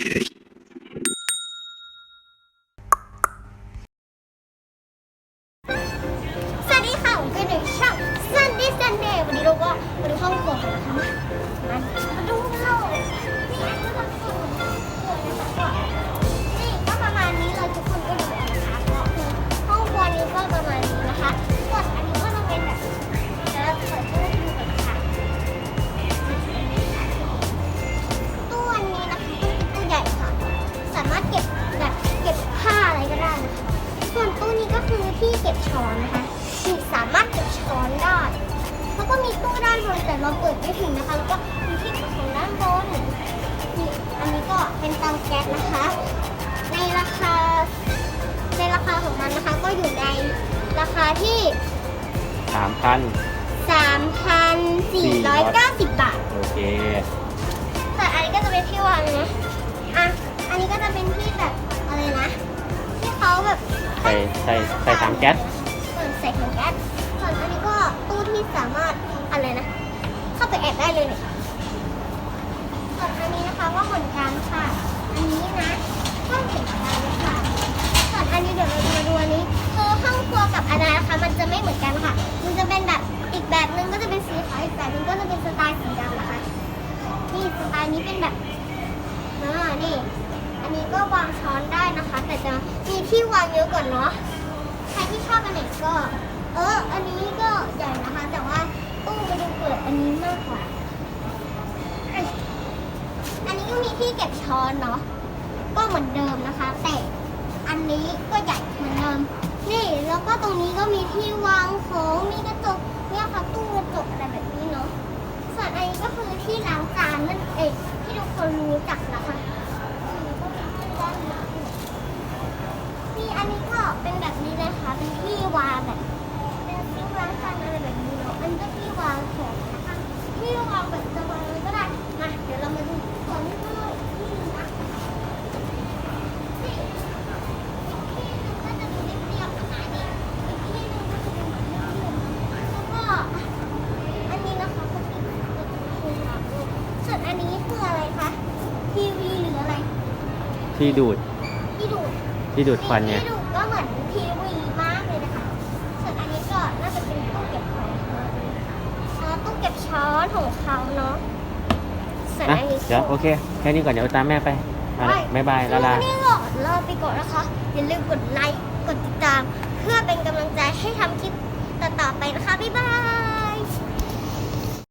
ส เราเปิดไม่ถึงนะคะ แล้วก็มีที่เก็บของด้านบนนี่อันนี้ก็เป็นเตาแก๊สนะคะ ในราคา ในราคาของมันนะคะก็อยู่ในราคาที่ สามพัน3,490 บาท โอเค แต่อันนี้ก็จะเป็นที่วางนะ อะ อันนี้ก็จะเป็นที่แบบอะไรนะ ที่เขาแบบใส่ใส่ใส่ถังแก๊ส เปิดใส่ถังแก๊สส่วนอันนี้ก็ตู้ที่สามารถอะไรนะ เลยนี่ส่วนอันนี้นะคะก็เหมือนกันค่ะ อันนี้นะห้องเก็บของเลยค่ะส่วนอันนี้เดี๋ยวเราจะมาดูอันนี้คือห้องครัวกับอันนั้นนะคะมันจะไม่เหมือนกันค่ะ มันจะเป็นแบบอีกแบบนึงก็จะเป็นสีขาวอีกแบบนึงก็จะเป็นสไตล์สีดำนะคะ นี่สไตล์นี้เป็นแบบอ่านี่ อันนี้ก็วางช้อนได้นะคะ แต่จะมีที่วางเยอะกว่าเนาะ ใครที่ชอบอันไหนก็ เออ อันนี้ก็ มีที่เก็บช้อนเนาะก็เหมือนเดิมนะคะ แต่อันนี้ก็ใหญ่เหมือนเดิม นี่แล้วก็ตรงนี้ก็มีที่วางของมีกระจกเนี่ยค่ะตู้กระจกอะไรแบบนี้เนาะส่วนอันนี้ก็คือที่ล้างจานนั่นเองที่ทุกคนรู้จักนะคะนี่อันนี้ก็เป็นแบบนี้เลยค่ะเป็นที่วางแบบเป็นที่วางจานอะไรแบบนี้เนาะอันนี้ก็ที่วางของนะคะที่วางแบบจะวางอะไรก็ได้ มา เดี๋ยวเรามาดูก่อนที่เรานี่นะนี่อีกที่หนึ่งก็จะดูเรียบๆนะคะนี่อีกที่หนึ่งก็จะเป็นแบบเรียบๆแล้วก็ อันนี้นะคะก็คือคือหลังลูกส่วนอันนี้คืออะไรคะ ทีวีหรืออะไร ที่ดูดที่ดูดที่ดูดควันเนี่ย ที่ดูดก็เหมือนทีวีมากเลยนะคะ ส่วนอันนี้ก็น่าจะเป็นตู้เก็บของเออตู้เก็บช้อนของเขาเนาะส่วนนะอันนี้เดี๋ยวโอเค แค่นี้ก่อนเดี๋ยวตามแม่ไปอะบ๊ายบายลาลา วันนี้ก็ลาไปก่อนนะคะ อย่าลืมกดไลค์ กดติดตาม